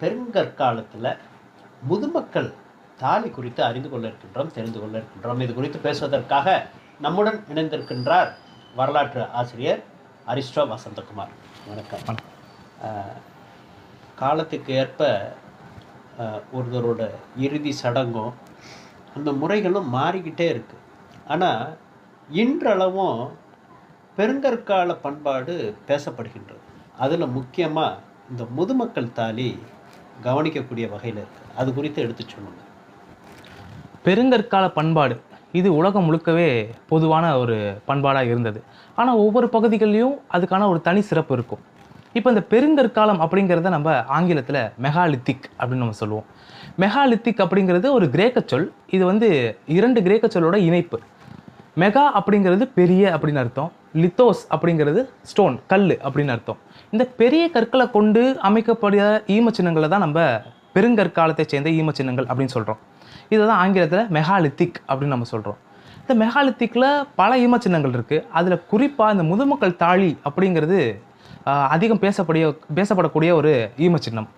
பெருங்கற்காலத்தில் முதுமக்கள் தாலி குறித்து அறிந்து கொள்ள இருக்கின்றோம் தெரிந்து கொள்ள இருக்கின்றோம். இது குறித்து பேசுவதற்காக நம்முடன் இணைந்திருக்கின்றார் வரலாற்று ஆசிரியர் அரிஸ்டோ வசந்தகுமார். வணக்கம். காலத்துக்கு ஏற்ப ஒருவரோட இறுதி சடங்கும் அந்த முறைகளும் மாறிக்கிட்டே இருக்கு. ஆனால் இன்றளவும் பெருங்கற்கால பண்பாடு பேசப்படுகின்றது. அதில் முக்கியமாக இந்த முதுமக்கள் தாலி கவனிக்கக்கூடிய வகையில் இருக்குது அது குறித்து எடுத்து சொல்லுங்க. பெருங்கற்கால பண்பாடு இது உலகம் முழுக்கவே பொதுவான ஒரு பண்பாடாக இருந்தது. ஆனால் ஒவ்வொரு பகுதிகள்லையும் அதுக்கான ஒரு தனி சிறப்பு இருக்கும். இப்போ இந்த பெருங்கற்காலம் அப்படிங்கிறத நம்ம ஆங்கிலத்தில் மெகாலித்திக் அப்படின்னு நம்ம சொல்லுவோம். மெகாலித்திக் அப்படிங்கிறது ஒரு கிரேக்க சொல். இது வந்து இரண்டு கிரேக்க சொல்லோட இணைப்பு. மெகா அப்படிங்கிறது பெரிய அப்படின்னு அர்த்தம். லித்தோஸ் அப்படிங்கிறது ஸ்டோன் கல் அப்படின்னு அர்த்தம். இந்த பெரிய கற்களை கொண்டு அமைக்கக்கூடிய ஈமச்சின்னங்களை தான் நம்ம பெருங்கற்காலத்தை சேர்ந்த ஈமச்சின்னங்கள் அப்படின்னு சொல்கிறோம் இதை தான் ஆங்கிலத்தில் மெகாலித்திக் அப்படின்னு நம்ம சொல்கிறோம் இந்த மெகாலித்திக்கில் பல ஈமச்சின்னங்கள் இருக்குது அதில் குறிப்பாக இந்த முதுமக்கள் தாழி அப்படிங்கிறது அதிகம் பேசப்படிய பேசப்படக்கூடிய ஒரு ஈமச்சின்னம்.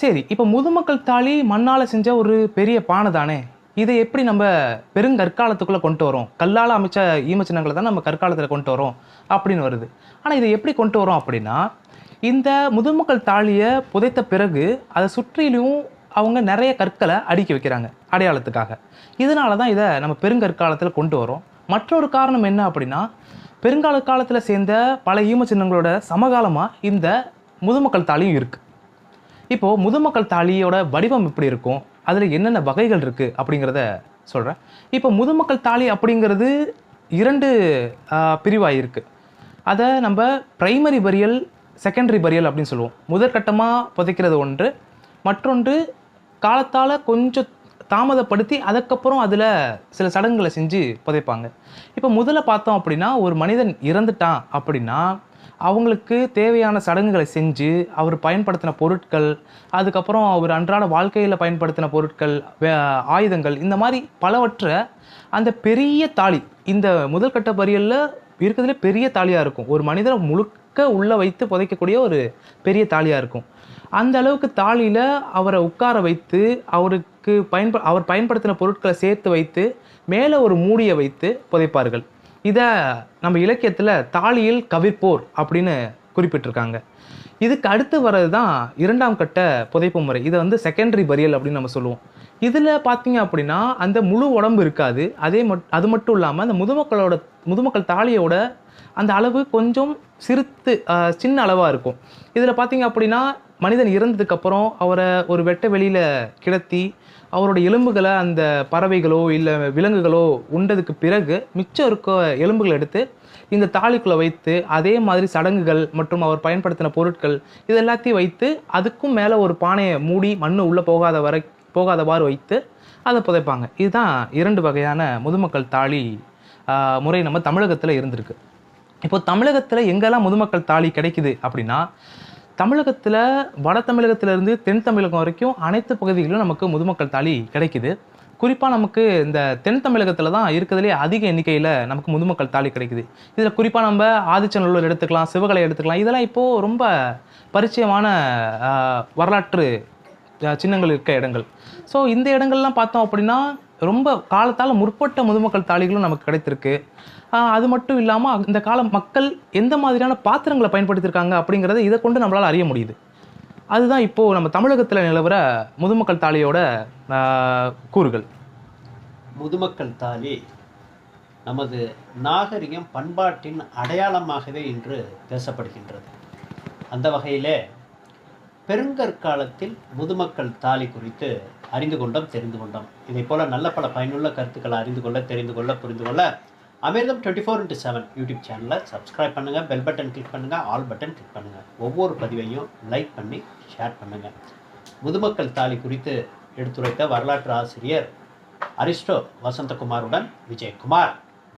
சரி இப்போ முதுமக்கள் தாலி மண்ணால் செஞ்ச ஒரு பெரிய பானை தானே? இதை எப்படி நம்ம பெருங்கற்காலத்துக்குள்ளே கொண்டு வரோம்? கல்லால் அமைச்ச ஈமச்சின்னங்களை தான் நம்ம கற்காலத்தில் கொண்டு வரோம் அப்படின்னு வருது. ஆனால் இதை எப்படி கொண்டு வரோம் அப்படின்னா இந்த முதுமக்கள் தாலியை புதைத்த பிறகு அதை சுற்றிலும் அவங்க நிறைய கற்களை அடுக்கி வைக்கிறாங்க அடையாளத்துக்காக. இதனால தான் இதை நம்ம பெருங்கற்காலத்தில் கொண்டு வரோம். மற்றொரு காரணம் என்ன அப்படின்னா பெருங்கால காலத்தில் சேர்ந்த பல ஈமச்சின்னங்களோட சமகாலமாக இந்த முதுமக்கள் தாலியும் இருக்குது இப்போது முதுமக்கள் தாலியோட வடிவம் எப்படி இருக்கும்? அதில் என்னென்ன வகைகள் இருக்குது அப்படிங்கிறத சொல்கிறேன் இப்போ முதுமக்கள் தாலி அப்படிங்கிறது இரண்டு பிரிவாக இருக்குது அதை நம்ம ப்ரைமரி பரியல் செகண்டரி பரியல் அப்படின்னு சொல்லுவோம். முதற்கட்டமாக புதைக்கிறது ஒன்று. மற்றொன்று காலத்தால் கொஞ்சம் தாமதப்படுத்தி அதுக்கப்புறம் அதில் சில சடங்குகளை செஞ்சு புதைப்பாங்க. இப்போ முதல்ல பார்த்தோம் அப்படின்னா ஒரு மனிதன் இறந்துட்டான் அப்படின்னா அவங்களுக்கு தேவையான சடங்குகளை செஞ்சு அவர் பயன்படுத்தின பொருட்கள் அதுக்கப்புறம் அவர் அன்றாட வாழ்க்கையில் பயன்படுத்தின பொருட்கள் வே- ஆயுதங்கள் இந்த மாதிரி பலவற்றை அந்த பெரிய தாலி இந்த முதல் கட்ட பரியலில் இருக்கிறதுல பெரிய தாலியாக இருக்கும். ஒரு மனிதரை முழுக்க உள்ளே வைத்து புதைக்கக்கூடிய ஒரு பெரிய தாலியாக இருக்கும். அந்த அளவுக்கு தாலியில் அவரை உட்கார வைத்து அவருக்கு பயன்ப அவர் பயன்படுத்தின பொருட்களை சேர்த்து வைத்து மேலே ஒரு மூடியை வைத்து புதைப்பார்கள். இதை நம்ம இலக்கியத்தில் தாலியில் கவிர்ப்போர் அப்படின்னு குறிப்பிட்டிருக்காங்க. இதுக்கு அடுத்து வர்றது தான் இரண்டாம் கட்ட புதைப்பு முறை. இதை வந்து செகண்டரி பரியல் அப்படின்னு நம்ம சொல்லுவோம். இதில் பார்த்தீங்க அப்படின்னா அந்த முழு உடம்பு இருக்காது. அதே மட் அது மட்டும் இல்லாமல் அந்த முதுமக்களோட முதுமக்கள் தாலியோட அந்த அளவு கொஞ்சம் சிறுத்து சின்ன அளவாக இருக்கும். இதில் பார்த்தீங்க அப்படின்னா மனிதன் இறந்ததுக்கப்புறம் அவரை ஒரு வெட்ட வெளியில் கிடத்தி அவரோட எலும்புகளை அந்த பறவைகளோ இல்லை விலங்குகளோ உண்டதுக்கு பிறகு மிச்சம் இருக்க எலும்புகளை எடுத்து இந்த தாலிக்குள்ளே வைத்து அதே மாதிரி சடங்குகள் மற்றும் அவர் பயன்படுத்தின பொருட்கள் இது எல்லாத்தையும் வைத்து அதுக்கும் மேலே ஒரு பானையை மூடி மண் உள்ளே போகாத வரை போகாதவாறு வைத்து அதை புதைப்பாங்க. இதுதான் இரண்டு வகையான முதுமக்கள் தாலி முறை நம்ம தமிழகத்தில் இருந்திருக்கு. இப்போ தமிழகத்தில் எங்கெல்லாம் முதுமக்கள் தாலி கிடைக்குது அப்படின்னா தமிழகத்தில் வட தமிழகத்திலிருந்து தென் தமிழகம் வரைக்கும் அனைத்து பகுதிகளிலும் நமக்கு முதுமக்கள் தாலி கிடைக்குது. குறிப்பாக நமக்கு இந்த தென் தமிழகத்தில் தான் இருக்கிறதுலே அதிக எண்ணிக்கையில் நமக்கு முதுமக்கள் தாலி கிடைக்குது. இதில் குறிப்பாக நம்ம ஆதிச்சநல்லூர் எடுத்துக்கலாம் சிவகலை எடுத்துக்கலாம். இதெல்லாம் இப்போது ரொம்ப பரிச்சயமான வரலாற்று சின்னங்கள் இருக்க இடங்கள். ஸோ இந்த இடங்கள்லாம் பார்த்தோம் அப்படின்னா ரொம்ப காலத்தால் முற்பட்ட முதுமக்கள் தாலிகளும் நமக்கு கிடைத்திருக்கு. அது மட்டும் இல்லாமல் இந்த கால மக்கள் எந்த மாதிரியான பாத்திரங்களை பயன்படுத்தியிருக்காங்க அப்படிங்கிறத இதை கொண்டு நம்மளால் அறிய முடியுது. அதுதான் இப்போது நம்ம தமிழகத்தில் நிலவர முதுமக்கள் தாலியோட கூறுகள். முதுமக்கள் தாலி நமது நாகரிகம் பண்பாட்டின் அடையாளமாகவே இன்று பேசப்படுகின்றது. அந்த வகையிலே பெருங்கற்காலத்தில் முதுமக்கள் தாலி குறித்து அறிந்து கொண்டோம் தெரிந்து கொண்டோம். இதை போல நல்ல பல பயனுள்ள கருத்துக்களை அறிந்து கொள்ள தெரிந்து கொள்ள புரிந்து கொள்ள Amirtham twenty four into seven YouTube சேனலை சப்ஸ்கிரைப் பண்ணுங்கள் பெல் பட்டன் கிளிக் பண்ணுங்கள் ஆல் பட்டன் கிளிக் பண்ணுங்கள் ஒவ்வொரு பதிவையும் லைக் பண்ணி ஷேர் பண்ணுங்கள் முதுமக்கள் தாலி குறித்து எடுத்துரைத்த வரலாற்று ஆசிரியர் அரிஸ்டோ வசந்தகுமாருடன் விஜயகுமார்.